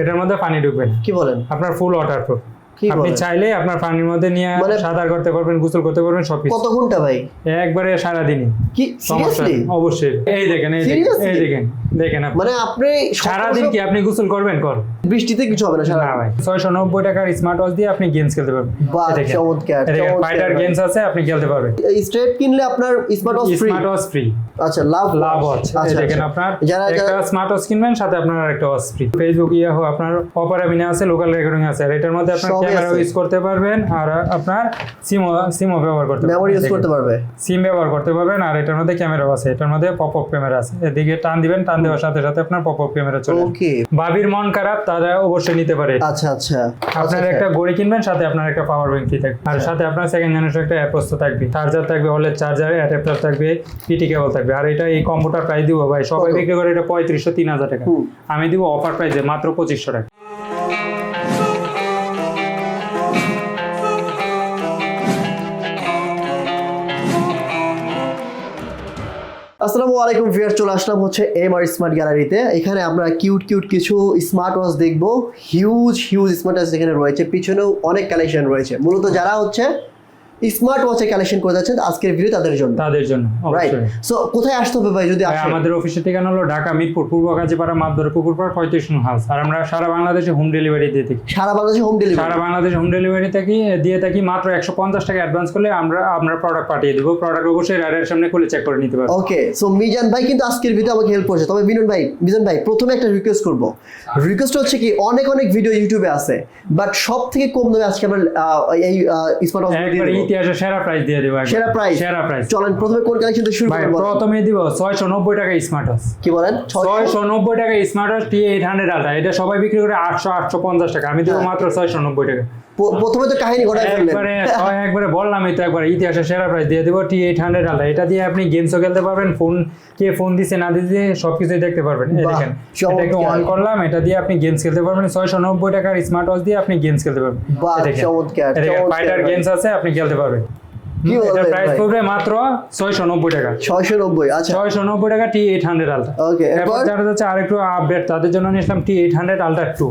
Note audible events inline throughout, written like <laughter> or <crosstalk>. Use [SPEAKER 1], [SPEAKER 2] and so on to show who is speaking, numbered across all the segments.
[SPEAKER 1] এটার মধ্যে পানি ঢুকবে
[SPEAKER 2] কি বলেন?
[SPEAKER 1] আপনার ফুল ওয়াটার প্রুফ আপনি চাইলে আপনার পানির মধ্যে নিয়ে
[SPEAKER 2] মানে-
[SPEAKER 1] সাঁতার করতে পারবেন গোসল করতে পারবেন সব
[SPEAKER 2] কত ঘণ্টা ভাই?
[SPEAKER 1] একবারে সারাদিনই।
[SPEAKER 2] কি সিরিয়াসলি
[SPEAKER 1] অবশ্যই। এই দেখেন এই দেখেন এই দেখেন দেখেন
[SPEAKER 2] মানে আপনি
[SPEAKER 1] সারাদিন কি আপনি গোসল করবেন? কর।
[SPEAKER 2] বৃষ্টিতে কিছু হবে না সারা
[SPEAKER 1] ভাই ছয়শো নব্বই টাকার স্মার্ট ওয়াচ দিয়ে আপনি গেমস খেলতে পারবেন।
[SPEAKER 2] বাহ, চমৎকার,
[SPEAKER 1] এই ফাইটার গেমস আছে আপনি খেলতে পারবেন।
[SPEAKER 2] স্ট্রেট কিনলে আপনার smart watch free
[SPEAKER 1] smart watch free
[SPEAKER 2] আচ্ছা লাভ
[SPEAKER 1] লাভ ওয়াচ এই দেখেন আপনার একটা স্মার্ট ওয়াচ কিনবেন সাথে আপনার একটা ওয়াচ ফ্রি ফেসবুক ইয়া হোক আপনার অপারামিনে আছে লোকাল রেকর্ডিং আছে আর এটার মধ্যে আপনার ক্যামেরা ইউজ করতে পারবেন আর আপনার সিমও সিমও ব্যবহার করতে পারবেন।
[SPEAKER 2] মেমোরি ইউজ করতে পারবে।
[SPEAKER 1] সিম ব্যবহার করতে পারবেন আর এটার মধ্যে ক্যামেরাও আছে। এটার মধ্যে পপ আপ ক্যামেরা আছে। এদিকে টান দিবেন টান দেওয়ার সাথে সাথে আপনার পপ আপ ক্যামেরা চলে
[SPEAKER 2] ওকে
[SPEAKER 1] ভাবির মন খারাপ তারা অবশ্যই নিতে পারে।
[SPEAKER 2] আচ্ছা আচ্ছা।
[SPEAKER 1] আপনার
[SPEAKER 2] আচ্ছা,
[SPEAKER 1] একটা ঘড়ি কিনবেন সাথে আপনার একটা পাওয়ার ব্যাংক ফ্রি থাকবে। আর সাথে আপনার সেকেন্ড জেনারেশন একটা অ্যাপস তো থাকবে। চার্জার থাকবে হলে চার্জার অ্যাডাপ্টার থাকবে পিটি কেবল থাকবে। আর এটা এই কম্পিউটার প্রাইস দিব ভাই। সবাই বিক্রি করে এটা পঁয়ত্রিশশো তিন হাজার টাকা। আমি দিব অফার প্রাইসে মাত্র পঁচিশশো টাকা।
[SPEAKER 2] আসসালামু আলাইকুম ভিউয়ার চলে আসলাম হচ্ছে এম আর স্মার্ট গ্যালারিতে এখানে আমরা কিউট কিউট কিছু স্মার্ট ওয়াচ দেখব। হিউজ হিউজ স্মার্ট ওয়াচ এখানে রয়েছে। পিছনেও অনেক কালেকশন রয়েছে। মূলত যারা হচ্ছে স্মার্ট ওয়াচের কালেকশন করে যাচ্ছেন আজকের ভিডিও তাদের জন্য।
[SPEAKER 1] তাদের জন্য
[SPEAKER 2] রাইট সো কোথায় আসতে হবে ভাই যদি আসে?
[SPEAKER 1] আমাদের অফিসের ঠিকানা হলো ঢাকা মিরপুর পূর্ব কাজীপাড়া মাদর পুকুরপাড় পঁয়ত্রিশ নং হাউস আর আমরা সারা বাংলাদেশে হোম ডেলিভারি দিয়ে থাকি।
[SPEAKER 2] সারা বাংলাদেশে হোম ডেলিভারি সারা
[SPEAKER 1] বাংলাদেশে হোম ডেলিভারি থাকি দিয়ে থাকি মাত্র একশো পঞ্চাশ টাকা অ্যাডভান্স করলে আমরা আপনার প্রোডাক্ট পাঠিয়ে দেবো। প্রোডাক্ট অবশ্যই রাডারের সামনে খুলে চেক করে নিতে পারব।
[SPEAKER 2] ওকে সো মিজান ভাই কিন্তু আজকের ভিডিও আমাকে হেল্প করেছে। তবে মিলন ভাই মিজান ভাই প্রথমে একটা রিকোয়েস্ট করব। রিকোয়েস্ট হচ্ছে কি অনেক অনেক ভিডিও ইউটিউবে আছে। বাট সব থেকে কম দামে আজকে আমরা এই স্মার্ট ওয়াচ
[SPEAKER 1] একবার ইতিহাসে সেরা প্রাইস দিয়ে দেবো।
[SPEAKER 2] সেরা প্রাইস
[SPEAKER 1] সেরা প্রাইস
[SPEAKER 2] চলেন প্রথমে কোন কালেকশন থেকে শুরু করব?
[SPEAKER 1] প্রথমে দিব ছয়শো নব্বই টাকা স্মার্ট ওয়াচ
[SPEAKER 2] কি বলেন? ছয়শো?
[SPEAKER 1] ছয়শো নব্বই টাকা smart watch T eight hundred ultra এটা সবাই বিক্রি করে আটশো আটশো পঞ্চাশ টাকা। আমি দেবো
[SPEAKER 2] হ্যাঁ।
[SPEAKER 1] মাত্র ছয়শো নব্বই টাকা।
[SPEAKER 2] প- প্রথমে তো কাহিনী ঘটাই ফেললেন।
[SPEAKER 1] একবারে একবারে বললামই তো একবার ইতিহাসের সেরা প্রাইস দিয়ে দেবো টি এইট হান্ড্রেড এটা দিয়ে আপনি গেমসও খেলতে পারবেন ফোন কে ফোন দিছে না দিছে সবকিছুই দেখতে পারবেন। এই দেখেন এটাকে অন করলাম এটা দিয়ে আপনি গেমস খেলতে পারবেন ছয়শো নব্বই টাকার স্মার্ট ওয়াচ দিয়ে আপনি গেমস খেলতে পারবেন।
[SPEAKER 2] বাহ, চমৎকার, চমৎকার
[SPEAKER 1] ফাইটার গেমস আছে আপনি খেলতে পারবেন।
[SPEAKER 2] কি বলবেন
[SPEAKER 1] প্রাইস পড়বে মাত্র ছয়শো নব্বই টাকা।
[SPEAKER 2] ছয়শো নব্বই আচ্ছা।
[SPEAKER 1] ছয়শো নব্বই টাকা টি এইট হান্ড্রেড
[SPEAKER 2] ওকে
[SPEAKER 1] এরপর
[SPEAKER 2] এরপর?
[SPEAKER 1] যারা যাচ্ছে আরেকটু আপডেট তাদের জন্য নিয়েছিলাম T eight hundred ultra two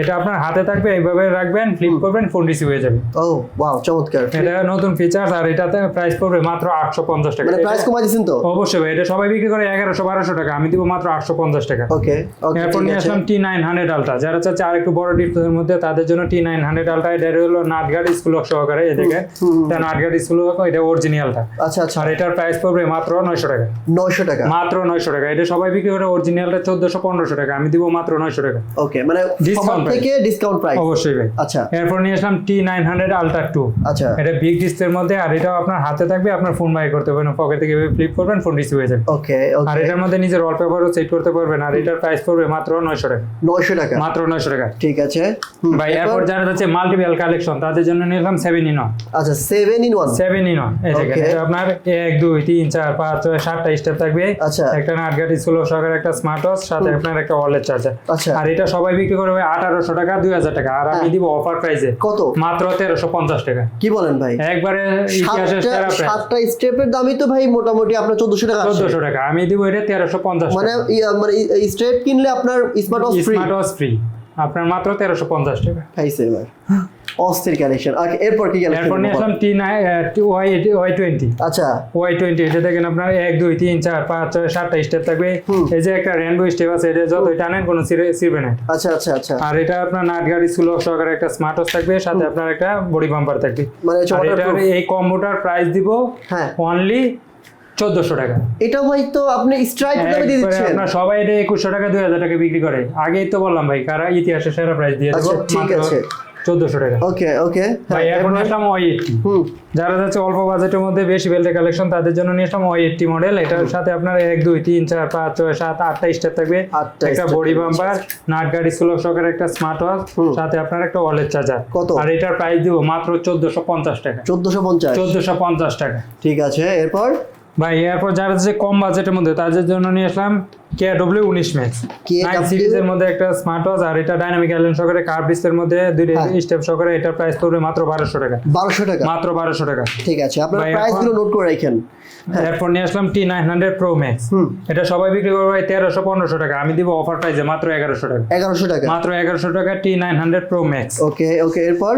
[SPEAKER 1] এটা আপনার হাতে থাকবে এইভাবে রাখবেন ফ্লিপ করবেন ফোন রিসিভ হয়ে যাবে।
[SPEAKER 2] ও ওয়াও চমৎকার।
[SPEAKER 1] এটা নতুন ফিচার্স আর এটাতে প্রাইস পড়বে মাত্র আটশো পঞ্চাশ টাকা।
[SPEAKER 2] মানে প্রাইস কমাই দিয়েছেন তো?
[SPEAKER 1] অবশ্যই ভাই এটা সবাই বিক্রি করে এগারোশো বারোশো টাকা আমি দিব মাত্র আটশো পঞ্চাশ টাকা।
[SPEAKER 2] ওকে ওকে
[SPEAKER 1] এরপর নিয়ে আসলাম টি নাইন হান্ড্রেড আলট্রা যারা চাচ্ছে আরেকটু বড় ডিসপ্লের মধ্যে তাদের জন্য টি নাইন হান্ড্রেড আলট্রা এটা হলো নাটগার্ড স্কুল সহকারে। এটা নাটগার্ড স্কুল এটা অরিজিনালটা
[SPEAKER 2] আচ্ছা আচ্ছা।
[SPEAKER 1] আর এটার প্রাইস পড়বে মাত্র নয়শো টাকা।
[SPEAKER 2] নয়শো টাকা।
[SPEAKER 1] মাত্র নয়শো টাকা। এটা সবাই বিক্রি করে অরিজিনালটা চোদ্দশো পনেরোশো টাকা। আমি দিব মাত্র নয়শো টাকা।
[SPEAKER 2] ওকে মানে
[SPEAKER 1] price।
[SPEAKER 2] থেকে ডিসকাউন্ট প্রাইস
[SPEAKER 1] অবশ্যই ভাই।
[SPEAKER 2] আচ্ছা।
[SPEAKER 1] এরপর নিয়ে আসলাম T nine hundred ultra two
[SPEAKER 2] আচ্ছা।
[SPEAKER 1] এটা বিগ ডিসপ্লের মধ্যে আর এটাও আপনার হাতে থাকবে আপনার ফোন বাই করতে পারবেন পকেট থেকে ফ্লিপ করবেন ফোন রিসিভ হয়ে যাবে।
[SPEAKER 2] ওকে
[SPEAKER 1] আর এটার মধ্যে নিজের ওয়ালপেপারও সেট করতে পারবেন আর এটার প্রাইস পড়বে মাত্র নয়শো টাকা।
[SPEAKER 2] নয়শো টাকা।
[SPEAKER 1] মাত্র নয়শো টাকা।
[SPEAKER 2] ঠিক আছে।
[SPEAKER 1] ভাই
[SPEAKER 2] এরপর?
[SPEAKER 1] যারা যাচ্ছে মাল্টিপল কালেকশন তাদের জন্য নিলাম সেভেন ইন
[SPEAKER 2] আচ্ছা seven in one
[SPEAKER 1] seven in এই দেখেন এটা আপনার এক দুই তিন চার পাঁচ ছয় সাতটা স্টেপ থাকবে।
[SPEAKER 2] আচ্ছা।
[SPEAKER 1] একটা নাটগাট স্কুল সহকারে একটা স্মার্ট ওয়াচ সাথে আপনার একটা ওয়ালেট চার্জার
[SPEAKER 2] আচ্ছা।
[SPEAKER 1] আর এটা সবাই বিক্রি করবে আঠারোশো টাকা দুই হাজার টাকা। আর আমি
[SPEAKER 2] হ্যাঁ।
[SPEAKER 1] দিব অফার প্রাইসে
[SPEAKER 2] কত?
[SPEAKER 1] মাত্র তেরোশো পঞ্চাশ টাকা।
[SPEAKER 2] কি বলেন ভাই?
[SPEAKER 1] একবারে ইতিহাসের
[SPEAKER 2] সাতটা
[SPEAKER 1] সেরা প্রাইস
[SPEAKER 2] সাতটা স্টেপের দামই তো ভাই মোটামুটি আপনার চোদ্দশো টাকা আসছে।
[SPEAKER 1] চোদ্দশো টাকা। আমি দিব এটা তেরোশো পঞ্চাশ
[SPEAKER 2] মানে ই- মানে স্ট্রেট কিনলে আপনার smart watch free
[SPEAKER 1] smart watch free আপনার মাত্র তেরোশো পঞ্চাশ টাকা।
[SPEAKER 2] অস্থির কালেকশন এরপর কি
[SPEAKER 1] এরপর নিয়ে
[SPEAKER 2] কালেকশন
[SPEAKER 1] আসলাম টি ওয়াই ওয়াই টোয়েন্টি
[SPEAKER 2] আচ্ছা।
[SPEAKER 1] ওয়াই টোয়েন্টি এটা দেখেন আপনার এক দুই তিন চার পাঁচ ছয় সাতটা স্টেপ থাকবে। এই যে একটা রেনবো স্টেপ আছে এটা যতই টানেন কোনো ছিঁড়ে- ছিঁড়বে না
[SPEAKER 2] আচ্ছা আচ্ছা আচ্ছা।
[SPEAKER 1] আর এটা আপনার নাট গাড়ি স্কুল সহকারে একটা স্মার্ট ওয়াচ থাকবে সাথে আপনার একটা বডি বাম্পার থাকবে।
[SPEAKER 2] মানে।
[SPEAKER 1] এই কম্বোটার প্রাইস দিব
[SPEAKER 2] হ্যাঁ।
[SPEAKER 1] অনলি চোদ্দশো টাকা।
[SPEAKER 2] এটা ভাই তো আপনি স্ট্রাইক দামে দিয়ে দিচ্ছেন।
[SPEAKER 1] সবাই এটা টাকা দুই হাজার টাকা বিক্রি করে। আগেই তো বললাম ভাই কারা ইতিহাসে সেরা প্রাইস দিয়ে দেবো
[SPEAKER 2] আচ্ছা, ঠিক আছে।
[SPEAKER 1] টাকা।
[SPEAKER 2] ওকে ওকে।
[SPEAKER 1] ভাই এখন আসলাম এইটটি।
[SPEAKER 2] হুম।
[SPEAKER 1] যারা যাচ্ছে অল্প বাজেটের মধ্যে বেশি বেল্টের কালেকশন তাদের জন্য নিয়ে আসলাম মডেল এটার সাথে আপনার এক দুই তিন চার পাঁচ ছয় সাত আটটা স্টেপ থাকবে। একটা বডি বাম্পার নাট গাড়ি সুলভ সহকারে একটা স্মার্ট ওয়াচ। সাথে আপনার একটা ওয়ালেট চার্জার
[SPEAKER 2] কত?
[SPEAKER 1] আর এটার প্রাইস দিব মাত্র চোদ্দশো পঞ্চাশ টাকা।
[SPEAKER 2] চোদ্দশো পঞ্চাশ।
[SPEAKER 1] চোদ্দশো পঞ্চাশ টাকা।
[SPEAKER 2] ঠিক আছে এরপর?
[SPEAKER 1] ভাই এরপর যারা হচ্ছে কম বাজেটের মধ্যে তাদের জন্য নিয়ে আসলাম কে ডব্লিউ উনিশ ম্যাক্স নাইন সিরিজের মধ্যে একটা স্মার্ট ওয়াচ আর এটা ডাইনামিক আইল্যান্ড সহকারে ডিসপ্লের মধ্যে
[SPEAKER 2] হ্যাঁ।
[SPEAKER 1] স্টেপ সহকারে এটার প্রাইস পড়বে মাত্র বারোশো টাকা।
[SPEAKER 2] বারোশো টাকা?
[SPEAKER 1] মাত্র বারোশো টাকা।
[SPEAKER 2] ঠিক আছে আপনার প্রাইসগুলো নোট করে রাখেন।
[SPEAKER 1] এরপর নিয়ে আসলাম T nine hundred pro max এটা সবাই বিক্রি করবে ভাই তেরোশো পনেরোশো টাকা। আমি দিব অফার প্রাইসে মাত্র এগারোশো টাকা।
[SPEAKER 2] এগারোশো টাকা।
[SPEAKER 1] মাত্র এগারোশো টাকা T nine hundred pro max
[SPEAKER 2] okay okay এরপর?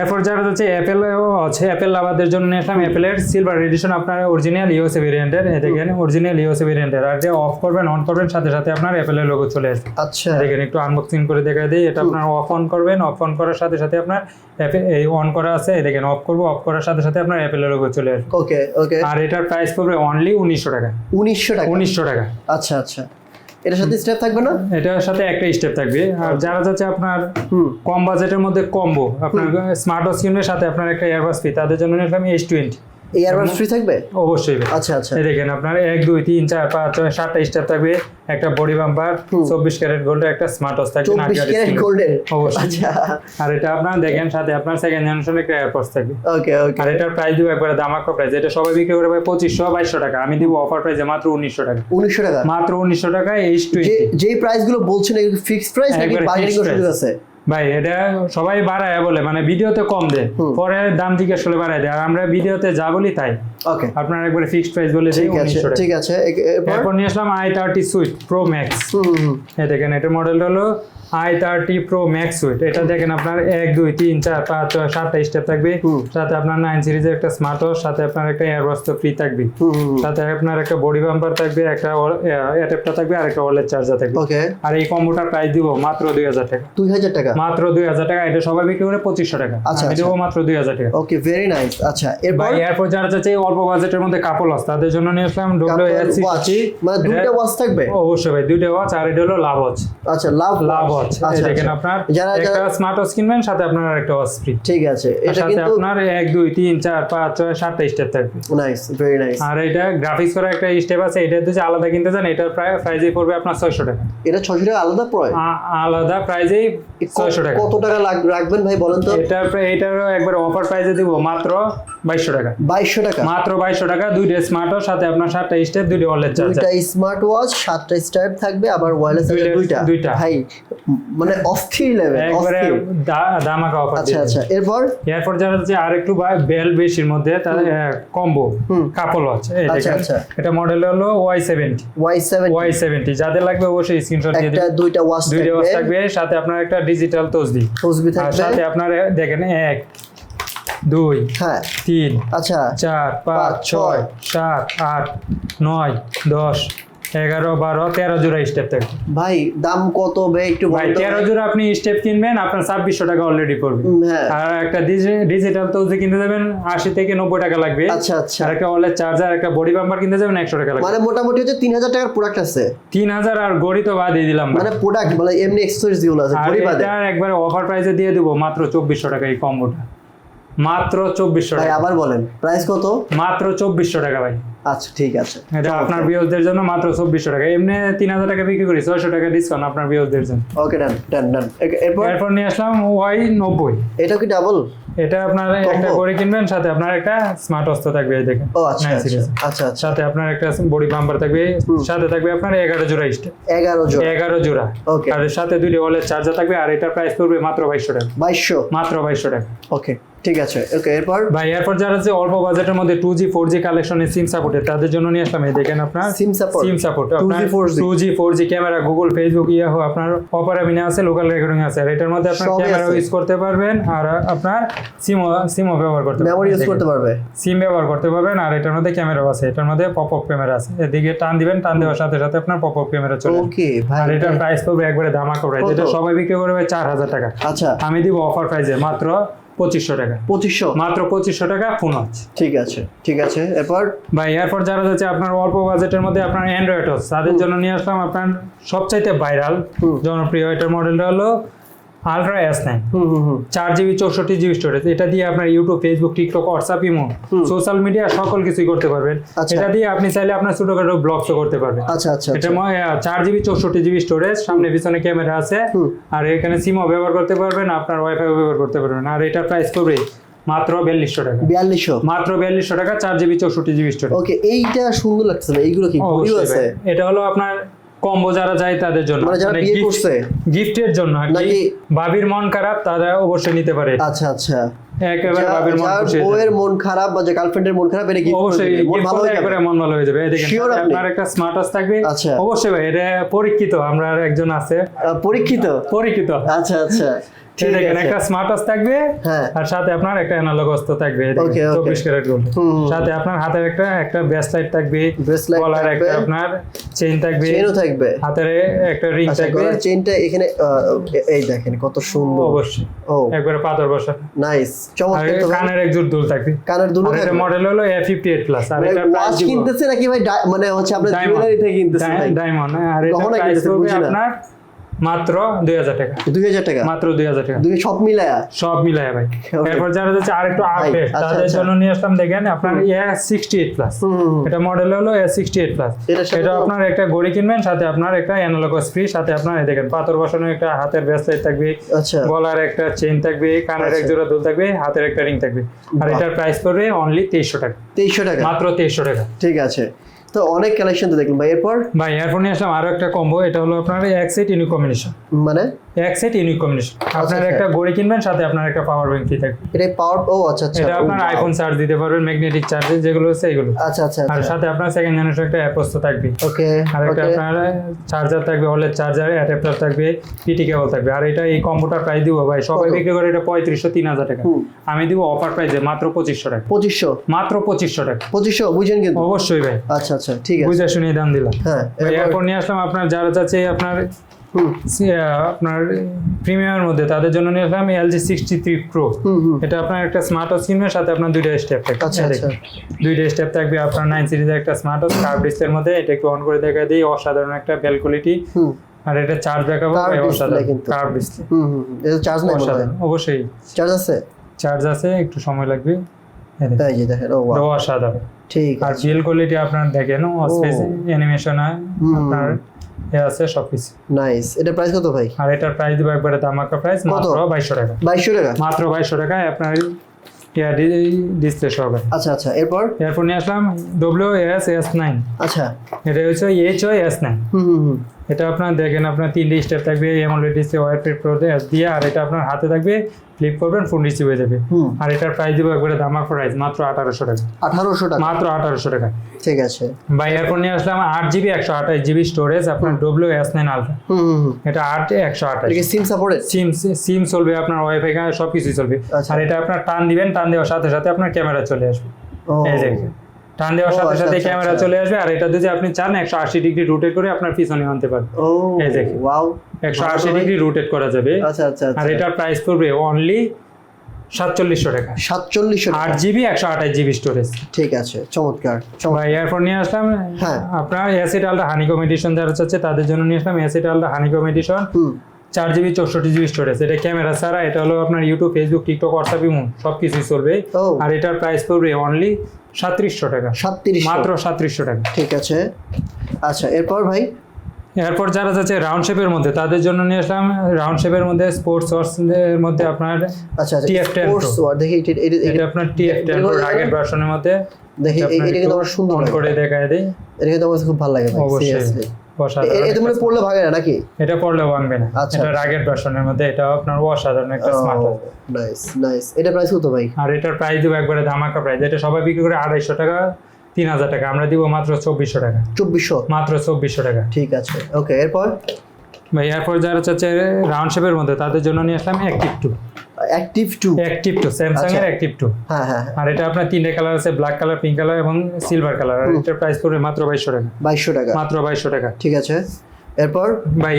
[SPEAKER 1] এরপর যারা হচ্ছে অ্যাপেল আছে অ্যাপেল লাভারদের জন্য নিয়ে আসলাম। অ্যাপেলের সিলভার এডিশন আপনার অরিজিনাল ইউএসএ ভেরিয়েন্টের দেখেন অরিজিনাল ইউএসএ ভেরিয়েন্টের আর যে অফ করবেন অন করবেন সাথে সাথে আপনার অ্যাপেলের লোগো চলে আসবে।
[SPEAKER 2] আচ্ছা।
[SPEAKER 1] দেখেন একটু আনবক্সিং করে দেখা দিই। এটা আপনার অফ অন করবেন অফ অন করার সাথে সাথে আপনার অ্যাপে এই অন করা আছে। দেখেন অফ করব অফ করার সাথে সাথে আপনার অ্যাপেলের লোগো চলে আসবে।
[SPEAKER 2] ওকে ওকে
[SPEAKER 1] আর এটার প্রাইস পড়বে অনলি উনিশশো টাকা।
[SPEAKER 2] উনিশশো টাকা?
[SPEAKER 1] উনিশশো টাকা।
[SPEAKER 2] আচ্ছা আচ্ছা। এটার সাথে স্টেপ থাকবে না?
[SPEAKER 1] এটার সাথে একটা স্টেপ থাকবে। আর যারা যাচ্ছে আপনার কম বাজেটের মধ্যে কম্বো আপনার স্মার্ট ওয়াচ কিনবে সাথে আপনার একটা এয়ারবাস ফি তাদের জন্য নিলাম এইচ টোয়েন্টি
[SPEAKER 2] এই এয়ারবাস ফ্রি থাকবে?
[SPEAKER 1] অবশ্যই।
[SPEAKER 2] আচ্ছা আচ্ছা।
[SPEAKER 1] এই দেখেন আপনার এক দুই তিন চার পাঁচ ছয় সাতটা স্টেপ থাকবে। একটা বডি বাম্পার চব্বিশ ক্যারেট গোল্ডের একটা স্মার্ট ওয়াচ থাকবে
[SPEAKER 2] চব্বিশ ক্যারেট গোল্ডের
[SPEAKER 1] অবশ্যই।
[SPEAKER 2] আচ্ছা।
[SPEAKER 1] আর এটা আপনার দেখেন সাথে আপনার সেকেন্ড জেনারেশনের একটা এয়ারপোর্টস থাকবে।
[SPEAKER 2] ওকে ওকে
[SPEAKER 1] আর এটার প্রাইস দিব একবারে প্রাইস এটা সবাই বিক্রি করে ভাই পঁচিশশো বাইশশো টাকা। আমি দিব অফার প্রাইসে মাত্র উনিশশো টাকা।
[SPEAKER 2] উনিশশো টাকা?
[SPEAKER 1] মাত্র উনিশশো টাকা এইচ টোয়েন্টি
[SPEAKER 2] যেই প্রাইসগুলো বলছেন ফিক্সড প্রাইস নাকি বার্গেনিং আছে?
[SPEAKER 1] ভাই এটা সবাই বাড়ায় বলে মানে ভিডিওতে কম দেয়। পরে দাম জিজ্ঞেস করে বাড়ায় দেয়। আর আমরা ভিডিওতে যা বলি তাই।
[SPEAKER 2] ওকে
[SPEAKER 1] আপনার একবারে ফিক্সড প্রাইস বলে দিই
[SPEAKER 2] ঠিক আছে আছে। এরপর?
[SPEAKER 1] নিয়ে আসলাম I thirty suite pro max এই দেখেন এটা মডেলটা হলো I thirty pro max suite এটা দেখেন আপনার এক দুই তিন চার পাঁচ ছয় সাতটা স্টেপ থাকবে। সাথে আপনার নাইন সিরিজের একটা স্মার্ট ওয়াচ সাথে আপনার একটা এয়ারবাস তো ফ্রি থাকবে। সাথে আপনার একটা বডি বাম্পার থাকবে একটা অ্যাডাপ্টার থাকবে আর একটা ওয়ালেট চার্জার থাকবে।
[SPEAKER 2] ওকে
[SPEAKER 1] আর এই কম্বোটার প্রাইস দিব মাত্র দুই হাজার টাকা।
[SPEAKER 2] দুই হাজার টাকা?
[SPEAKER 1] মাত্র দুই হাজার টাকা এটা সবাই বিক্রি করে পঁচিশশো টাকা।
[SPEAKER 2] আচ্ছা,
[SPEAKER 1] আমি
[SPEAKER 2] আচ্ছা।
[SPEAKER 1] দেবো মাত্র দুই হাজার টাকা।
[SPEAKER 2] ওকে ভেরি নাইস আচ্ছা এরপর?
[SPEAKER 1] যারা চাচ্ছে এই অল্প বাজেটের মধ্যে কাপড় লস তাদের জন্য নিয়ে আসলাম ডব্লিউ এস
[SPEAKER 2] watch, মানে দুইটা ওয়াচ থাকবে?
[SPEAKER 1] অবশ্যই ভাই দুইটা ওয়াচ আর এটা হলো লাভ ওয়াচ
[SPEAKER 2] আচ্ছা লাভ
[SPEAKER 1] লাভ ওয়াচ
[SPEAKER 2] আচ্ছা
[SPEAKER 1] দেখেন
[SPEAKER 2] আচ্ছা।
[SPEAKER 1] আপনার একটা স্মার্ট ওয়াচ কিনবেন সাথে আপনার একটা ওয়াচ ফ্রি
[SPEAKER 2] ঠিক আছে এটা কিন্তু
[SPEAKER 1] আপনার এক দুই তিন চার পাঁচ ছয় সাতটা স্টেপ থাকবে।
[SPEAKER 2] নাইস ভেরি নাইস
[SPEAKER 1] আর এটা গ্রাফিক্স করা একটা স্টেপ আছে এটা যদি আলাদা কিনতে চান এটার প্রায় প্রাইজেই পড়বে আপনার ছয়শো টাকা।
[SPEAKER 2] এটা ছশো টাকা আলাদা পড়ে?
[SPEAKER 1] আলাদা প্রাইজেই ছয়শো টাকা।
[SPEAKER 2] কত টাকা রাখবেন ভাই বলেন তো?
[SPEAKER 1] প্রায়- এটারও একবার অফার প্রাইজে দিব মাত্র বাইশশো টাকা।
[SPEAKER 2] বাইশশো টাকা।
[SPEAKER 1] মাত্র বাইশশো টাকা দুইটা স্মার্ট ওয়াচ সাথে আপনার সাতটা স্টেপ দুইটা ওয়ালেট চার্জার
[SPEAKER 2] দুইটা স্মার্ট ওয়াচ সাতটা স্টাইপ থাকবে আবার ওয়্যারলেস
[SPEAKER 1] দুইটা-
[SPEAKER 2] দুইটা।
[SPEAKER 1] দুইটা।
[SPEAKER 2] ভাই মানে অস্থির লেভেল
[SPEAKER 1] একবারে দামাকা অফার
[SPEAKER 2] আচ্ছা আচ্ছা এরপর?
[SPEAKER 1] এরপর যারা হচ্ছে আর একটু বেল বেশির মধ্যে তাদের কম্বো কাপল ওয়াচ
[SPEAKER 2] আচ্ছা, আচ্ছা।
[SPEAKER 1] এটা মডেল হলো Y seventy
[SPEAKER 2] Y seven
[SPEAKER 1] Y seventy যাদের লাগবে অবশ্যই স্ক্রিনশট দিয়ে
[SPEAKER 2] একটা
[SPEAKER 1] দিন
[SPEAKER 2] দুইটা ওয়াচ থাকবে।
[SPEAKER 1] সাথে আপনার একটা ডিজিটাল তসবি
[SPEAKER 2] তসবি থাকবে।
[SPEAKER 1] সাথে আপনার দেখেন এক দুই
[SPEAKER 2] হ্যাঁ।
[SPEAKER 1] তিন
[SPEAKER 2] আচ্ছা।
[SPEAKER 1] চার পাঁচ ছয়। সাত আট নয় দশ এগারো বারো তেরো জোড়া স্টেপ থাকবে।
[SPEAKER 2] ভাই দাম কত বে একটু
[SPEAKER 1] ভাই তেরো জোড়া আপনি স্টেপ কিনবেন আপনার ছাব্বিশশো টাকা অলরেডি পড়বে।
[SPEAKER 2] হ্যাঁ।
[SPEAKER 1] আর একটা ডিজিটাল তসবি কিনতে যাবেন আশি থেকে নব্বই টাকা লাগবে।
[SPEAKER 2] আচ্ছা আচ্ছা।
[SPEAKER 1] আর একটা ওয়ালেট চার্জার একটা বডি বাম্পার কিনতে যাবেন একশো টাকা লাগবে।
[SPEAKER 2] মানে মোটামুটি হচ্ছে তিন হাজার টাকার প্রোডাক্ট আছে।
[SPEAKER 1] তিন হাজার আর গড়ি তো বাদ দিয়ে দিলাম
[SPEAKER 2] মানে প্রোডাক্ট মানে এমনি এক্সেসরিজ যেগুলো আছে
[SPEAKER 1] আর
[SPEAKER 2] ঘড়ি বাদে।
[SPEAKER 1] একবারে অফার প্রাইসে দিয়ে দেবো মাত্র চব্বিশশো টাকা এই কম্বোটা মাত্র চব্বিশশো টাকা।
[SPEAKER 2] আবার বলেন প্রাইস কত?
[SPEAKER 1] মাত্র চব্বিশশো টাকা ভাই।
[SPEAKER 2] আচ্ছা ঠিক আছে।
[SPEAKER 1] এটা আপনার বিয়োজদের জন্য মাত্র চব্বিশশো টাকা। এমনি তিন হাজার টাকা বিক্রি করি ছয়শো টাকা ডিসকাউন্ট আপনার বিয়োজদের জন্য।
[SPEAKER 2] ওকে ডান ডান ডান এরপর?
[SPEAKER 1] এরপর নিয়ে আসলাম ওয়াই নব্বই।
[SPEAKER 2] এটা কি ডাবল
[SPEAKER 1] এটা আপনার একটা করে কিনবেন সাথে আপনার একটা স্মার্ট অস্ত্র থাকবে এই দেখেন।
[SPEAKER 2] ও আচ্ছা আচ্ছা আচ্ছা আচ্ছা।
[SPEAKER 1] সাথে আপনার একটা বডি বাম্পার থাকবে সাথে থাকবে আপনার এগারো জোড়া স্টেপ
[SPEAKER 2] এগারো জন
[SPEAKER 1] এগারো জোড়া।
[SPEAKER 2] ওকে
[SPEAKER 1] আর সাথে দুইটা ওয়ালের চার্জার থাকবে আর এটার প্রাইস পড়বে মাত্র বাইশশো টাকা।
[SPEAKER 2] বাইশশো।
[SPEAKER 1] মাত্র বাইশশো টাকা।
[SPEAKER 2] ওকে ঠিক আছে ওকে এরপর?
[SPEAKER 1] ভাই এরপর যারা যে অল্প বাজেটের মধ্যে টু জি ফোর জি কালেকশনের সিম সাপোর্টের তাদের জন্য নিয়ে আসলাম এই দেখেন আপনার
[SPEAKER 2] SIM support
[SPEAKER 1] SIM support
[SPEAKER 2] 2G, 4G
[SPEAKER 1] two G four G camera Google Facebook ইয়ে হোক আপনার অপারা মিনে আছে লোকাল রেকর্ডিং আছে। আর এটার মধ্যে আপনার ক্যামেরা ইউজ করতে পারবেন আর আপনার সিমও সিমও ব্যবহার করতে
[SPEAKER 2] মেমোরি ইউজ করতে পারবে?
[SPEAKER 1] সিম ব্যবহার করতে পারবেন আর এটার মধ্যে ক্যামেরাও আছে এটার মধ্যে পপ আপ ক্যামেরা আছে। এদিকে টান দিবেন টান দেওয়ার সাথে সাথে আপনার পপ আপ ক্যামেরা চলে
[SPEAKER 2] ওকে ভাই
[SPEAKER 1] আর এটার প্রাইস পড়বে একবারে ধামাকা প্রাইস এটা সবাই বিক্রি করবে চার হাজার টাকা।
[SPEAKER 2] আচ্ছা।
[SPEAKER 1] আমি দিব অফার প্রাইসে মাত্র পঁচিশশো টাকা।
[SPEAKER 2] পঁচিশশো?
[SPEAKER 1] মাত্র পঁচিশশো টাকা ফোন হচ্ছে।
[SPEAKER 2] ঠিক আছে ঠিক আছে। এরপর?
[SPEAKER 1] ভাই এরপর যারা যাচ্ছে আপনার অল্প বাজেটের মধ্যে আপনার অ্যান্ড্রয়েড হচ্ছে তাদের জন্য নিয়ে আসলাম আপনার সবচাইতে ভাইরাল। জনপ্রিয় এটার মডেলটা হলো আলট্রা এস নাইন চার জিবি চৌষট্টি জিবি স্টোরেজ এটা দিয়ে আপনার YouTube Facebook TikTok WhatsApp Imo social media সকল কিছুই করতে পারবেন।
[SPEAKER 2] আচ্ছা।
[SPEAKER 1] এটা দিয়ে আপনি চাইলে আপনার ছোটখাটো ব্লগসও করতে পারবেন।
[SPEAKER 2] আচ্ছা আচ্ছা
[SPEAKER 1] এটা
[SPEAKER 2] আচ্ছা।
[SPEAKER 1] চার জিবি চৌষট্টি জিবি স্টোরেজ সামনে পিছনে ক্যামেরা আছে। আর এখানে সিমও ব্যবহার করতে পারবেন আপনার ওয়াইফাই ব্যবহার করতে পারবেন। আর এটার প্রাইস করবে মাত্র বিয়াল্লিশশো টাকা।
[SPEAKER 2] বিয়াল্লিশশো?
[SPEAKER 1] মাত্র বিয়াল্লিশশো টাকা চার জিবি চৌষট্টি জিবি স্টোরেজ
[SPEAKER 2] ওকে এইটা সুন্দর লাগছে এইগুলো কি আছে?
[SPEAKER 1] এটা হলো আপনার কম্বো যারা যায় তাদের জন্য।
[SPEAKER 2] মানে যারা বিয়ে করছে?
[SPEAKER 1] গিফটের জন্য। আর কি ভাবির মন খারাপ তারা অবশ্যই নিতে পারে।
[SPEAKER 2] আচ্ছা আচ্ছা।
[SPEAKER 1] একেবারে
[SPEAKER 2] যা-
[SPEAKER 1] মন খুশি
[SPEAKER 2] বউয়ের মন খারাপ বা যে গার্লফ্রেন্ডের মন খারাপ এটা গিফট
[SPEAKER 1] অবশ্যই
[SPEAKER 2] মন ভালো হয়ে যাবে।
[SPEAKER 1] মন ভালো হয়ে যাবে। এই দেখেন আপনার একটা স্মার্ট ওয়াচ থাকবে।
[SPEAKER 2] আচ্ছা।
[SPEAKER 1] অবশ্যই ভাই এটা পরীক্ষিত আমরা একজন আছে।
[SPEAKER 2] পরীক্ষিত?
[SPEAKER 1] পরীক্ষিত।
[SPEAKER 2] আচ্ছা আচ্ছা।
[SPEAKER 1] দেখেন
[SPEAKER 2] আছে।
[SPEAKER 1] একটা স্মার্ট ওয়াচ থাকবে
[SPEAKER 2] হ্যাঁ।
[SPEAKER 1] আর সাথে আপনার একটা অ্যানালগ অস্ত্র থাকবে এই দেখেন,
[SPEAKER 2] Okay, okay.
[SPEAKER 1] 24 carat gold. সাথে আপনার হাতের একটা একটা ব্রেসলাইট থাকবে গলার একটা আপনার চেইন থাকবে
[SPEAKER 2] চেনও থাকবে।
[SPEAKER 1] হাতের একটা রিং
[SPEAKER 2] আচ্ছা
[SPEAKER 1] থাকবে।
[SPEAKER 2] চেনটা এখানে এই দেখেন কত সুন্দর।
[SPEAKER 1] অবশ্যই।
[SPEAKER 2] ও।
[SPEAKER 1] একবারে পাথর বসা।
[SPEAKER 2] নাইস চমৎকার তো
[SPEAKER 1] কানের এক জোড় দুল থাকবে।
[SPEAKER 2] কানের দুল
[SPEAKER 1] আর এটা মডেল হলো এ ফিফটি এইট প্লাস আর এটা
[SPEAKER 2] ওয়াচ কিনতেছে নাকি ভাই? মানে হচ্ছে আপনার জুয়েলারি থেকে কিনতেছে
[SPEAKER 1] ডায়মন্ড আর এটা প্রাইস
[SPEAKER 2] না।
[SPEAKER 1] আপনার মাত্র দুই হাজার টাকা।
[SPEAKER 2] দুই হাজার টাকা?
[SPEAKER 1] মাত্র দুই হাজার টাকা।
[SPEAKER 2] দুই সব মিলায়া?
[SPEAKER 1] সব মিলায় ভাই। এরপর যারা যাচ্ছে আরেকটু আপডেট তাদের
[SPEAKER 2] আচ্ছা।
[SPEAKER 1] জন্য নিয়ে আসলাম দেখেন আপনার এ সিক্সটি এইট প্লাস। এটা মডেল হলো এ সিক্সটি এইট প্লাস এটা আপনার একটা ঘড়ি কিনবেন সাথে আপনার একটা অ্যানালগাস ফ্রি সাথে আপনার দেখেন পাথর বসানো একটা হাতের ব্রেসলেট থাকবে
[SPEAKER 2] আচ্ছা।
[SPEAKER 1] গলার একটা চেন থাকবে কানের এক
[SPEAKER 2] আচ্ছা।
[SPEAKER 1] জোড়া দুল থাকবে হাতের একটা রিং থাকবে। আর। এটার প্রাইস পড়বে অনলি তেইশশো টাকা।
[SPEAKER 2] তেইশশো টাকা?
[SPEAKER 1] মাত্র তেইশশো টাকা।
[SPEAKER 2] ঠিক আছে। তো অনেক কালেকশন তো দেখলাম। ভাই এরপর?
[SPEAKER 1] ভাই এরপর নিয়ে আসলাম আরও একটা কম্বো এটা হলো আপনার এক সেট ইউনিক কম্বিনেশন
[SPEAKER 2] মানে?
[SPEAKER 1] এক সেট ইউনিক কম্বিনেশন আপনার
[SPEAKER 2] আচ্ছা।
[SPEAKER 1] একটা ঘড়ি কিনবেন সাথে আপনার একটা পাওয়ার ব্যাংক ফ্রি থাকবে।
[SPEAKER 2] এটা পাওয়ার ও আচ্ছা আচ্ছা।
[SPEAKER 1] এটা আপনার আইফোন চার্জ দিতে পারবেন ম্যাগনেটিক চার্জেস যেগুলো হচ্ছে এগুলো।
[SPEAKER 2] আচ্ছা আচ্ছা
[SPEAKER 1] আর
[SPEAKER 2] আচ্ছা।
[SPEAKER 1] সাথে আপনার সেকেন্ড জেনারেশন একটা অ্যাপোস্তো থাকবে
[SPEAKER 2] ওকে
[SPEAKER 1] আর একটা আপনার চার্জার থাকবে হলের চার্জার অ্যাডাপ্টার থাকবে পিটি কেবল থাকবে। আর এটা এই কম্পিউটার প্রাইস দিব ভাই সবাই বিক্রি করে এটা পঁয়ত্রিশশো তিন হাজার টাকা। আমি দিব অফার প্রাইসে মাত্র পঁচিশশো টাকা।
[SPEAKER 2] পঁচিশশো?
[SPEAKER 1] মাত্র পঁচিশশো টাকা।
[SPEAKER 2] পঁচিশশো? বুঝেন কিন্তু।
[SPEAKER 1] অবশ্যই ভাই।
[SPEAKER 2] আচ্ছা আচ্ছা ঠিক আছে।
[SPEAKER 1] বুঝে শুনে দাম দিলাম।
[SPEAKER 2] হ্যাঁ এরপর-
[SPEAKER 1] নিয়ে আসলাম আপনার যারা যাচ্ছে আপনার আপনার প্রিমিয়ামের মধ্যে তাদের জন্য নিয়ে আসলাম এলজি সিক্সটি থ্রি প্রো এটা আপনার একটা স্মার্ট ওয়াচ কিনবে সাথে আপনার দুইটা স্টেপ থাকবে।
[SPEAKER 2] আচ্ছা,
[SPEAKER 1] এই
[SPEAKER 2] আচ্ছা।
[SPEAKER 1] দুইটা স্টেপ থাকবে আপনার নাইন সিরিজের একটা স্মার্ট ওয়াচ কার্ভ ডিসপ্লের মধ্যে। এটা একটু অন করে দেখা দিই অসাধারণ একটা বেল কোয়ালিটি আর এটা চার্জ ব্যাকআপ অসাধারণ কার্ভ ডিসপ্লে।
[SPEAKER 2] এটা চার্জ নাই
[SPEAKER 1] অবশ্যই।
[SPEAKER 2] চার্জ আছে?
[SPEAKER 1] চার্জ আছে একটু সময় লাগবে। এই
[SPEAKER 2] যে দেখেন ও
[SPEAKER 1] অসাধারণ।
[SPEAKER 2] ঠিক
[SPEAKER 1] আর বিল কোয়ালিটি আপনার দেখেন অস্পেস অ্যানিমেশন
[SPEAKER 2] হুম।
[SPEAKER 1] আপনার এ আছে সবকিছু
[SPEAKER 2] নাইস এটা প্রাইস কত ভাই?
[SPEAKER 1] আর এটার প্রাইস দিব একবারে দামাকা প্রাইস মাত্র বাইশশো টাকা।
[SPEAKER 2] 2200 টাকা?
[SPEAKER 1] মাত্র বাইশশো টাকায় আপনার ডিসপ্লে সহ
[SPEAKER 2] আচ্ছা আচ্ছা এরপর?
[SPEAKER 1] এরপর নিয়ে আসলাম ডব্লিউ এস এস নাইন
[SPEAKER 2] আচ্ছা।
[SPEAKER 1] এটা হচ্ছে এইচ ও এস নাইন
[SPEAKER 2] হুম হুম।
[SPEAKER 1] এটা আপনার দেখেন আপনার তিনটে স্টেপ থাকবে এমওলেড ডিসপ্লে ওয়ার ফ্রি প্রো দিয়ে আর এটা আপনার হাতে থাকবে ফ্লিপ করবেন ফোন রিসিভ হয়ে যাবে। আর এটার প্রাইস দিব একবারে দামাক প্রাইস মাত্র আঠারোশো টাকা।
[SPEAKER 2] আঠারোশো টাকা।
[SPEAKER 1] মাত্র আঠারোশো টাকা।
[SPEAKER 2] ঠিক আছে।
[SPEAKER 1] বা এরপর নিয়ে আসলাম আট জিবি একশো আঠাশ জিবি স্টোরেজ আপনার ডব্লিউ এস নাইন আলট্রা এটা আট একশো আঠাশ।
[SPEAKER 2] সিম সাপোর্টেড
[SPEAKER 1] সিম সিম চলবে আপনার ওয়াইফাই সব কিছুই চলবে।
[SPEAKER 2] আচ্ছা।
[SPEAKER 1] আর এটা আপনার টান দিবেন টান দেওয়ার সাথে সাথে আপনার ক্যামেরা চলে আসবে। এই দেখেন। টান দেওয়ার সাথে
[SPEAKER 2] আচ্ছা,
[SPEAKER 1] সাথে
[SPEAKER 2] আচ্ছা,
[SPEAKER 1] ক্যামেরা
[SPEAKER 2] আচ্ছা।
[SPEAKER 1] চলে আসবে। আর এটা যদি আপনি চান একশো আশি ডিগ্রি রোটেট করে আপনার পিছনে আনতে পারবেন।
[SPEAKER 2] ও
[SPEAKER 1] এই দেখেন।
[SPEAKER 2] ওয়াও
[SPEAKER 1] একশো আশি ডিগ্রি রোটেট করা যাবে।
[SPEAKER 2] আচ্ছা আচ্ছা
[SPEAKER 1] আর
[SPEAKER 2] আচ্ছা।
[SPEAKER 1] এটার প্রাইস পড়বে অনলি সাতচল্লিশশো টাকা।
[SPEAKER 2] সাতচল্লিশশো
[SPEAKER 1] আট জিবি একশো আঠাশ জিবি স্টোরেজ
[SPEAKER 2] ঠিক আছে চমৎকার চমৎকার।
[SPEAKER 1] এয়ারফোন নিয়ে আসলাম।
[SPEAKER 2] হ্যাঁ।
[SPEAKER 1] আপনার অ্যাসিড আলটা হানিকম এডিশন যারা চাচ্ছে তাদের জন্য নিয়ে আসলাম অ্যাসিড আলটা হানিকম এডিশন
[SPEAKER 2] হুম।
[SPEAKER 1] চার জিবি চৌষট্টি জিবি স্টোরেজ এটা ক্যামেরা ছাড়া এটা হলো আপনার YouTube Facebook TikTok WhatsApp Imo সব কিছুই চলবে আর এটার প্রাইস পড়বে অনলি সাতত্রিশশো টাকা।
[SPEAKER 2] সাতত্রিশ
[SPEAKER 1] মাত্র সাতত্রিশশো টাকা।
[SPEAKER 2] ঠিক আছে। আচ্ছা এরপর ভাই?
[SPEAKER 1] এরপর যারা যাচ্ছে রাউন্ড শেপের মধ্যে তাদের জন্য নিয়ে আসলাম। রাউন্ড শেপের মধ্যে স্পোর্টস এর মধ্যে আপনার
[SPEAKER 2] আচ্ছা TF
[SPEAKER 1] TF10
[SPEAKER 2] sports
[SPEAKER 1] Pro।
[SPEAKER 2] War দেখি এটা-
[SPEAKER 1] আপনার টিএফ টেন আগের ভার্সনের মধ্যে।
[SPEAKER 2] দেখি
[SPEAKER 1] এটা
[SPEAKER 2] কিন্তু আমার সুন্দর
[SPEAKER 1] করে দেখায় দেয়
[SPEAKER 2] এটা কিন্তু আমার খুব ভালো লাগে
[SPEAKER 1] অবশ্যই।
[SPEAKER 2] এটা মনে পড়লে ভাগে না নাকি?
[SPEAKER 1] এটা পড়লেও ভাঙবে না।
[SPEAKER 2] আচ্ছা,
[SPEAKER 1] এটা রাগের ভার্সনের মধ্যে এটা আপনার অসাধারণ একটা স্মার্ট
[SPEAKER 2] নাইস নাইস এটা প্রাইস কত ভাই?
[SPEAKER 1] আর এটার প্রাইস দিব একবারে ধামাকা প্রাইস এটা সবাই বিক্রি করে আড়াইশো টাকা তিন হাজার টাকা। আমরা দিব মাত্র চব্বিশশো টাকা।
[SPEAKER 2] চব্বিশশো?
[SPEAKER 1] মাত্র চব্বিশশো টাকা।
[SPEAKER 2] ঠিক আছে ওকে এরপর?
[SPEAKER 1] ভাই এরপর যারা চাচ্ছে রাউন্ড শেপের মধ্যে তাদের জন্য নিয়ে আসলাম active two
[SPEAKER 2] active two
[SPEAKER 1] active two Samsung. এর অ্যাক্টিভ টু
[SPEAKER 2] হ্যাঁ হ্যাঁ
[SPEAKER 1] আর এটা আপনার তিনটে কালার আছে ব্ল্যাক কালার পিঙ্ক কালার এবং সিলভার কালার আর এটার প্রাইস পড়বে মাত্র বাইশশো টাকা।
[SPEAKER 2] বাইশশো টাকা।
[SPEAKER 1] মাত্র বাইশশো টাকা।
[SPEAKER 2] ঠিক আছে। এরপর?
[SPEAKER 1] ভাই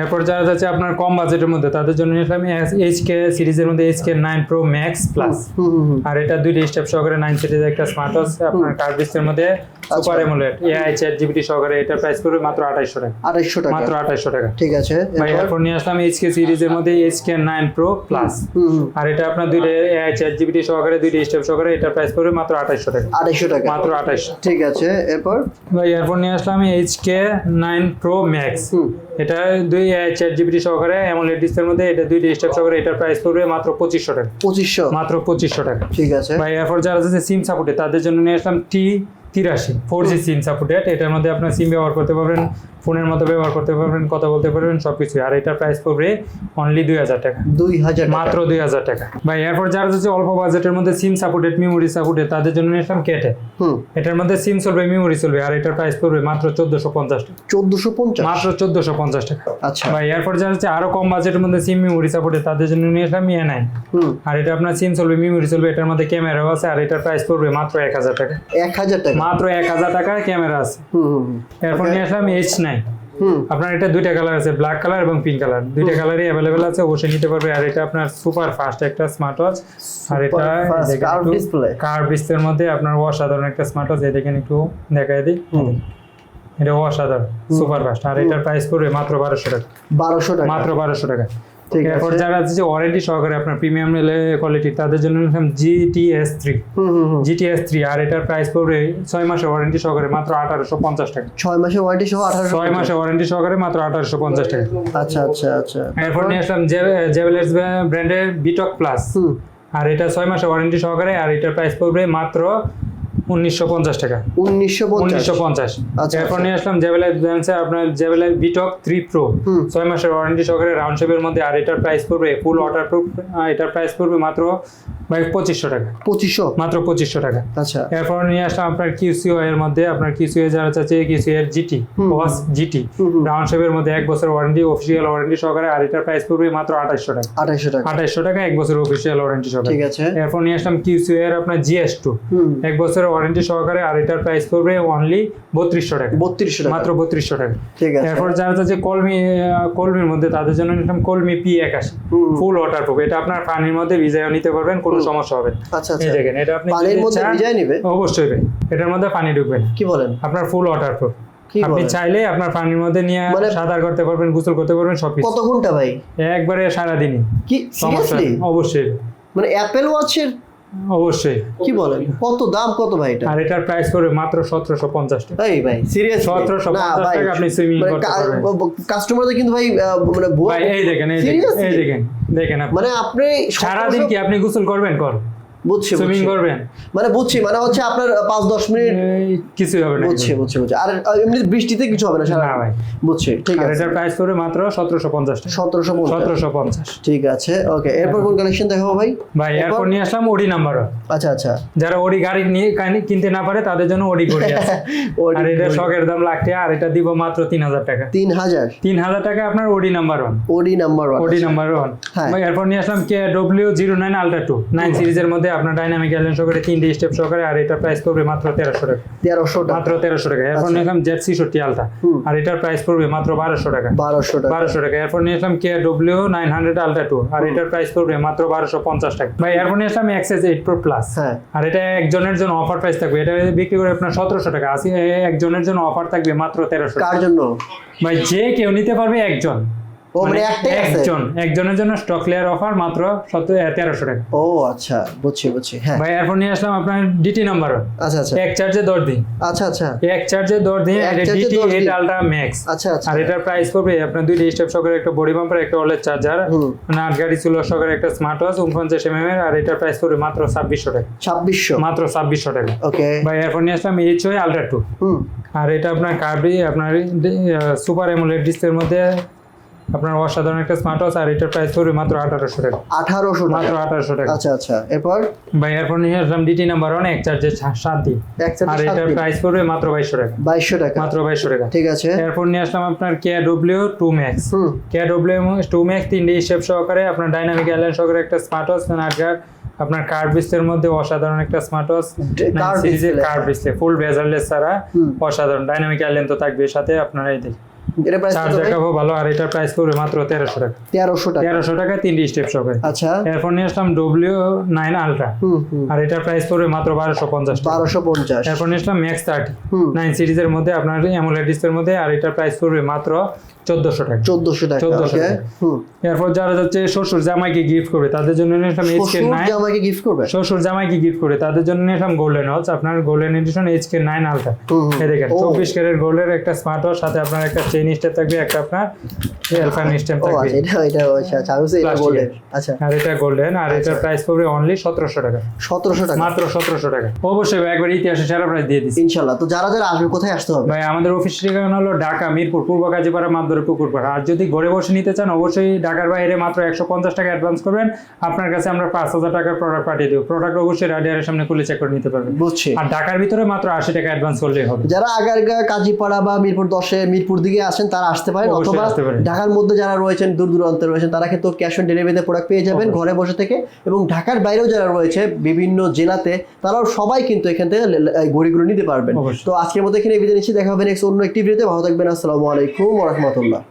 [SPEAKER 1] এরপর যারা যাচ্ছে আপনার কম বাজেটের মধ্যে তাদের জন্য নিয়ে আসলাম এইচ কে সিরিজের মধ্যে H K nine pro max plus আর এটা দুইটা স্টেপ সহকারে নাইন সিরিজের একটা স্মার্ট ওয়াচ আপনার কার্ভ ডিসপ্লের মধ্যে super AMOLED AI chat GPT সহকারে এটার প্রাইস পড়বে মাত্র আঠাইশশো টাকা।
[SPEAKER 2] আড়াইশো টাকা।
[SPEAKER 1] মাত্র আঠাইশশো টাকা।
[SPEAKER 2] ঠিক আছে
[SPEAKER 1] ভাই
[SPEAKER 2] এরপর?
[SPEAKER 1] নিয়ে আসলাম এইচকে সিরিজের মধ্যে এইচকে নাইন প্রো প্লাস আর এটা আপনার দুইটা এআই চ্যাট জিপিটি সহকারে দুইটা স্টেপ সহকারে এটার প্রাইস পড়বে মাত্র আঠাইশশো টাকা।
[SPEAKER 2] আড়াইশো টাকা।
[SPEAKER 1] মাত্র আঠাইশশো।
[SPEAKER 2] ঠিক আছে এরপর?
[SPEAKER 1] ভাই এরপর নিয়ে আসলাম এইচকে নাইন প্রো ম্যাক্স এটা দুই এআই চ্যাট জিপিটি সহকারে অ্যামোলেড ডিসপ্লের মধ্যে এটা দুইটা স্টেপ সহকারে এটার প্রাইস পড়বে মাত্র পঁচিশশো টাকা।
[SPEAKER 2] পঁচিশশো।
[SPEAKER 1] মাত্র পঁচিশশো টাকা।
[SPEAKER 2] ঠিক আছে।
[SPEAKER 1] ভাই এরপর যারা আছে সিম সাপোর্টে তাদের জন্য নিয়ে আসলাম টি তিরাশি ফোর জি সিম সাপোর্টেড এটার মধ্যে আপনার সিম ব্যবহার করতে পারবেন ফোনের মতো ব্যবহার করতে পারবেন কথা বলতে পারবেন সবকিছু আর এটার প্রাইস পড়বে অনলি দুই হাজার টাকা।
[SPEAKER 2] দুই হাজার
[SPEAKER 1] মাত্র দুই হাজার টাকা। ভাই এরপর যারা হচ্ছে অল্প বাজেটের মধ্যে সিম সাপোর্টেড মেমোরি সাপোর্টেড তাদের জন্য নিয়ে আসলাম কেটে এটার মধ্যে সিম চলবে মেমোরি চলবে আর এটার প্রাইস পড়বে মাত্র চোদ্দশো পঞ্চাশ টাকা।
[SPEAKER 2] চোদ্দশো পঞ্চাশ?
[SPEAKER 1] মাত্র চোদ্দশো পঞ্চাশ টাকা।
[SPEAKER 2] আচ্ছা।
[SPEAKER 1] ভাই এরপর যারা হচ্ছে আরও কম বাজেটের মধ্যে সিম মেমোরি সাপোর্টেড তাদের জন্য নিয়ে আসলাম ইয়ে নাইন
[SPEAKER 2] হুম।
[SPEAKER 1] আর এটা আপনার সিম চলবে মেমোরি চলবে এটার মধ্যে ক্যামেরাও আছে আর এটার প্রাইস পড়বে মাত্র এক হাজার টাকা।
[SPEAKER 2] এক হাজার টাকা।
[SPEAKER 1] মাত্র এক হাজার টাকার ক্যামেরা আছে। এরপর. নিয়ে আসলাম এইচ নাইন
[SPEAKER 2] হুম।
[SPEAKER 1] আপনার এটা দুইটা কালার আছে ব্ল্যাক কালার এবং পিঙ্ক কালার দুইটা কালারই অ্যাভেলেবেল আছে অবশ্যই নিতে পারবে। আর এটা আপনার সুপার ফাস্ট একটা স্মার্ট ওয়াচ আর এটা
[SPEAKER 2] fast curved display।
[SPEAKER 1] কার ডিসপ্লের মধ্যে আপনার অসাধারণ একটা স্মার্ট ওয়াচ এই দেখেন একটু দেখাই দিই। এটা অসাধারণ সুপার ফাস্ট আর এটার প্রাইস পড়বে মাত্র বারোশো টাকা।
[SPEAKER 2] বারোশো টাকা।
[SPEAKER 1] মাত্র বারোশো টাকা।
[SPEAKER 2] ঠিক
[SPEAKER 1] এরপর যারা আছে যে ওয়ারেন্টি সহকারে আপনার প্রিমিয়াম কোয়ালিটি তাদের জন্য জিটিএস থ্রি জিটিএস থ্রি আর এটার প্রাইস পড়বে ছয় মাসের ওয়ারেন্টি সহকারে মাত্র আঠারোশো পঞ্চাশ টাকা।
[SPEAKER 2] ছয় মাসের ওয়ারেন্টি সহ আঠারোশো
[SPEAKER 1] ছয় মাসের ওয়ারেন্টি সহকারে মাত্র আঠারোশো পঞ্চাশ টাকা।
[SPEAKER 2] আচ্ছা আচ্ছা আচ্ছা।
[SPEAKER 1] এরপর নিয়ে আসলাম জেভেলার্স ব্র্যান্ডের বিটক প্লাস আর এটা ছয় মাসের ওয়ারেন্টি সহকারে আর এটার প্রাইস পড়বে মাত্র উনিশশো পঞ্চাশ টাকা।
[SPEAKER 2] উনিশশো
[SPEAKER 1] উনিশশো পঞ্চাশ। এরপর। নিয়ে আসলাম জেভেলার ব্র্যান্ডসে আপনার জেভেলার বিটক থ্রি প্রো ছয় মাসের ওয়ারেন্টি সহকারে রাউন্ড শেপের মধ্যে আর এটার প্রাইস পড়বে ফুল ওয়াটার প্রুফ এটার প্রাইস পড়বে মাত্র ভাই পঁচিশশো টাকা।
[SPEAKER 2] পঁচিশশো?
[SPEAKER 1] মাত্র পঁচিশশো টাকা।
[SPEAKER 2] আচ্ছা।
[SPEAKER 1] এরপর নিয়ে আসলাম আপনার কিউসিও এর মধ্যে আপনার কিউসিও যারা চাচ্ছে কিউসিও এর জিটি ওয়াস জিটি
[SPEAKER 2] হুম, হুম।
[SPEAKER 1] রাউন্ড শেপের মধ্যে এক বছর ওয়ারেন্টি অফিসিয়াল ওয়ারেন্টি সহকারে আর এটার প্রাইস পড়বে মাত্র আঠাশশো টাকা।
[SPEAKER 2] আঠাইশো টাকা।
[SPEAKER 1] আঠাশশো টাকা এক বছর অফিসিয়াল ওয়ারেন্টি সহকারে।
[SPEAKER 2] ঠিক আছে।
[SPEAKER 1] এরপর নিয়ে আসলাম কিউসিও এর আপনার জিএস টু এক বছরের ওয়ারেন্টি সহকারে আর এটার প্রাইস পড়বে অনলি বত্রিশশো টাকা।
[SPEAKER 2] বত্রিশশো টাকা।
[SPEAKER 1] মাত্র বত্রিশশো টাকা।
[SPEAKER 2] ঠিক আছে।
[SPEAKER 1] এরপর যারা চাচ্ছে কলমি কলমির মধ্যে তাদের জন্য নিলাম কলমি পি একাশি। ফুল ওয়াটার প্রুফ এটা আপনার পানির মধ্যে ভিজাইও নিতে পারবেন কোনো সমস্যা হবে
[SPEAKER 2] আচ্ছা
[SPEAKER 1] এই
[SPEAKER 2] আচ্ছা।
[SPEAKER 1] দেখেন এটা আপনি
[SPEAKER 2] পানির মধ্যে নিবে?
[SPEAKER 1] অবশ্যই এটার মধ্যে পানি ঢুকবে
[SPEAKER 2] কি বলেন?
[SPEAKER 1] আপনার ফুল ওয়াটার প্রুফ আপনি চাইলে আপনার পানির মধ্যে নিয়ে
[SPEAKER 2] মানে-
[SPEAKER 1] সাঁতার করতে পারবেন গোসল করতে পারবেন সব কিছু
[SPEAKER 2] কত ঘণ্টা ভাই?
[SPEAKER 1] একবারে সারাদিনই।
[SPEAKER 2] কি?
[SPEAKER 1] সমস্যা। অবশ্যই।
[SPEAKER 2] মানে অ্যাপেল ওয়াচের
[SPEAKER 1] অবশ্যই।
[SPEAKER 2] কি বলেন? কত দাম কত ভাই এটা?
[SPEAKER 1] আর এটার প্রাইস পড়বে মাত্র সতেরোশো পঞ্চাশ টাকা।
[SPEAKER 2] এই ভাই সিরিয়াস
[SPEAKER 1] 1750 টাকা আপনি সুইমিং করতে পারবেন।
[SPEAKER 2] কাস্টমারদের কিন্তু ভাই মানে
[SPEAKER 1] ভাই এই দেখেন এই দেখেন এই দেখেন দেখেন আপনি।
[SPEAKER 2] মানে আপনি
[SPEAKER 1] সারাদিন কি আপনি গোসল করবেন? কর।
[SPEAKER 2] বুঝছি
[SPEAKER 1] সুইমিং করবেন?
[SPEAKER 2] মানে বুঝছি মানে হচ্ছে আপনার আহ, পাঁচ দশ মিনিট
[SPEAKER 1] এই কিছুই হবে না
[SPEAKER 2] বুঝছি বুঝছি বুঝছি। আর এমনি বৃষ্টিতে কিছু হবে না সারা
[SPEAKER 1] ভাই।
[SPEAKER 2] বুঝছি ঠিক আছে।
[SPEAKER 1] এটার প্রাইস পড়বে মাত্র সতেরোশো পঞ্চাশ টাকা।
[SPEAKER 2] সতেরোশো পঞ্চাশ।
[SPEAKER 1] সতেরোশো পঞ্চাশ।
[SPEAKER 2] ঠিক আছে ওকে। এরপর কোন কালেকশন দেখাবো ভাই?
[SPEAKER 1] ভাই এরপর নিয়ে আসলাম ওডি নাম্বার
[SPEAKER 2] আচ্ছা আচ্ছা।
[SPEAKER 1] যারা ওডি গাড়ি নিয়ে কানি- কিনতে না পারে তাদের জন্য ওডি ঘড়ি আছে। <laughs> আর এটা শখের দাম লাখ টাকা আর এটা দিব মাত্র তিন হাজার টাকা।
[SPEAKER 2] তিন হাজার?
[SPEAKER 1] তিন হাজার টাকা আপনার OD number one
[SPEAKER 2] OD number one
[SPEAKER 1] OD number one. ভাই এরপর নিয়ে আসলাম K W zero nine ultra two nine সিরিজের মধ্যে আপনার ডাইনামিক অ্যালেন সহকারে তিনটে স্টেপ সহকারে আর এটা প্রাইস পড়বে মাত্র তেরোশো টাকা।
[SPEAKER 2] তেরোশো
[SPEAKER 1] মাত্র তেরোশো টাকা। এরপর। নিয়ে আসলাম জেড সিক্সটি আলট্রা আর এটার প্রাইস পড়বে মাত্র বারোশো টাকা।
[SPEAKER 2] বারোশো টাকা।
[SPEAKER 1] বারোশো টাকা। এরপর নিয়ে আসলাম K W nine hundred ultra two আর এটার প্রাইস পড়বে মাত্র বারোশো পঞ্চাশ টাকা। ভাই এরপর নিয়ে আসলাম এক্সএস এইট প্রো প্লাস আর এটা একজনের জন্য অফার প্রাইস থাকবে। এটা বিক্রি করে আপনার সতেরোশো টাকা। আসি একজনের জন্য অফার থাকবে মাত্র তেরোশো
[SPEAKER 2] কার জন্য?
[SPEAKER 1] ভাই যে কেউ নিতে পারবে একজন।
[SPEAKER 2] ও মানে একটাই আছে?
[SPEAKER 1] একজন একজনের জন্য স্টক ক্লিয়ার অফার মাত্র টাকা।
[SPEAKER 2] ও আচ্ছা বুঝছি বুঝছি হ্যাঁ।
[SPEAKER 1] ভাই এরপর নিয়ে আসলাম আপনার ডিটি নাম্বার
[SPEAKER 2] আচ্ছা আচ্ছা।
[SPEAKER 1] এক চার্জে দশ দিন।
[SPEAKER 2] আচ্ছা আচ্ছা।
[SPEAKER 1] এক চার্জে দশ দিন এটা ডিটি
[SPEAKER 2] 10
[SPEAKER 1] আলট্রা ম্যাক্স
[SPEAKER 2] আচ্ছা আচ্ছা।
[SPEAKER 1] আর এটার প্রাইস পড়বে আপনার দুইটা স্টেপ সহকারে একটা বডি একটা ওলের চার্জার
[SPEAKER 2] হুম।
[SPEAKER 1] মানে আট গাড়ি ছিল সহকারে একটা স্মার্ট ওয়াচ এর আর এটার প্রাইস পড়বে মাত্র ছাব্বিশশো টাকা।
[SPEAKER 2] ছাব্বিশশো।
[SPEAKER 1] মাত্র ছাব্বিশশো টাকা।
[SPEAKER 2] ওকে।
[SPEAKER 1] ভাই এরপর নিয়ে আসলাম এইচ আলট্রা আর এটা আপনার আপনার সুপার ডিসপ্লের মধ্যে আপনার অসাধারণ একটা স্মার্ট ওয়াচ আর এটার প্রাইস পড়বে মাত্র আঠারোশো টাকা।
[SPEAKER 2] আঠারোশো
[SPEAKER 1] মাত্র আঠারোশো টাকা।
[SPEAKER 2] আচ্ছা আচ্ছা। এরপর?
[SPEAKER 1] ভাই এরপর নিয়ে আসলাম ডিটি নাম্বার ওয়ান এক চার্জে সাত দিন। আর এটার প্রাইস পড়বে মাত্র বাইশশো টাকা।
[SPEAKER 2] বাইশশো টাকা।
[SPEAKER 1] মাত্র বাইশশো টাকা।
[SPEAKER 2] ঠিক আছে।
[SPEAKER 1] এরপর নিয়ে আসলাম আপনার K W two max K W two max তিনটে স্টেপ সহকারে আপনার ডাইনামিক অ্যালাইন সহকারে একটা স্মার্ট ওয়াচ আর আপনার কার্ড ডিসপ্লের মধ্যে অসাধারণ একটা স্মার্ট ওয়াচ সিরিজের। কার্ড ডিসপ্লে ফুল বেজারলেস ছাড়া অসাধারণ। ডাইনামিক অ্যালাইন তো থাকবে সাথে আপনার এই দেখুন
[SPEAKER 2] এটা প্রাইস
[SPEAKER 1] চার্জ দেখাবো ভালো। আর এটার প্রাইস পড়বে মাত্র তেরোশো টাকা।
[SPEAKER 2] টাকা।
[SPEAKER 1] তিনটি স্টেপ
[SPEAKER 2] আচ্ছা।
[SPEAKER 1] এরপর নিয়ে আসলাম আলট্রা আর এটার প্রাইস পড়বে মাত্র টাকা। এরপর নিয়ে আসলাম ম্যাক্স থার্টি
[SPEAKER 2] হুম।
[SPEAKER 1] নাইন সিরিজের মধ্যে আপনার অ্যামোলেড ডিসপ্লের মধ্যে আর এটার প্রাইস পড়বে মাত্র টাকা।
[SPEAKER 2] টাকা
[SPEAKER 1] 1400 টাকা। এরপর যারা যাচ্ছে শ্বশুর জামাইকে গিফট করবে তাদের জন্য নিয়ে আসলাম এইচকে
[SPEAKER 2] শ্বশুর জামাইকে গিফট করবে?
[SPEAKER 1] শ্বশুর জামাইকে গিফট করে তাদের জন্য নিয়ে আসলাম গোল্ডেন ওয়াচ আপনার golden edition HK nine ultra. এই দেখেন
[SPEAKER 2] ও।
[SPEAKER 1] চব্বিশ ক্যারেট গোল্ডের একটা স্মার্ট ওয়াচ সাথে আপনার একটা চেইন স্টেপ থাকবে একটা আপনার এলফান স্টেপ থাকবে।
[SPEAKER 2] আচ্ছা এটা এটা আচ্ছা আচ্ছা এটা
[SPEAKER 1] এর।
[SPEAKER 2] আচ্ছা।
[SPEAKER 1] আর এটা গোল্ডেন আর এটার প্রাইস পড়বে অনলি সতেরোশো টাকা।
[SPEAKER 2] সতেরোশো টাকা।
[SPEAKER 1] মাত্র সতেরোশো টাকা। অবশ্যই একবার ইতিহাসে সেরা প্রাইস দিয়ে দিচ্ছি
[SPEAKER 2] ইনশাল্লাহ তো যারা যারা আসবে কোথায় আসতে হবে?
[SPEAKER 1] ভাই আমাদের অফিস ঠিকানা হলো ঢাকা মিরপুর পূর্ব কাজীপাড়া মাদরে পুকুরপাড়া। আর যদি ঘরে বসে নিতে চান অবশ্যই ঢাকার বাইরে মাত্র একশো পঞ্চাশ টাকা অ্যাডভান্স করবেন। আপনার কাছে আমরা পাঁচ হাজার টাকার প্রোডাক্ট পাঠিয়ে দেবো। প্রোডাক্ট অবশ্যই রাডিয়ারের সামনে খুলে চেক করে নিতে পারবেন।
[SPEAKER 2] বুঝছি।
[SPEAKER 1] আর ঢাকার ভিতরে মাত্র আশি টাকা অ্যাডভান্স করলেই হবে।
[SPEAKER 2] যারা আগারগা কাজীপাড়া বা মিরপুর দশে মিরপুর দিকে আসেন তারা আসতে পারেন অথবা ঢাকার মধ্যে যারা রয়েছেন দূর দূরান্তে রয়েছেন তারা কিন্তু ক্যাশ অন ডেলিভারিতে প্রোডাক্ট পেয়ে যাবেন ঘরে বসে থেকে। এবং ঢাকার বাইরেও যারা রয়েছে বিভিন্ন জেলাতে তারাও সবাই কিন্তু এখান থেকে ঘড়িগুলো নিতে পারবেন। তো আজকের মধ্যে এখানে বিদায় নিচ্ছি। দেখা হবে নেক্সট অন্য একটি ভিডিওতে ভালো থাকবেন। আসসালামু আলাইকুম রহমতুল্লাহ।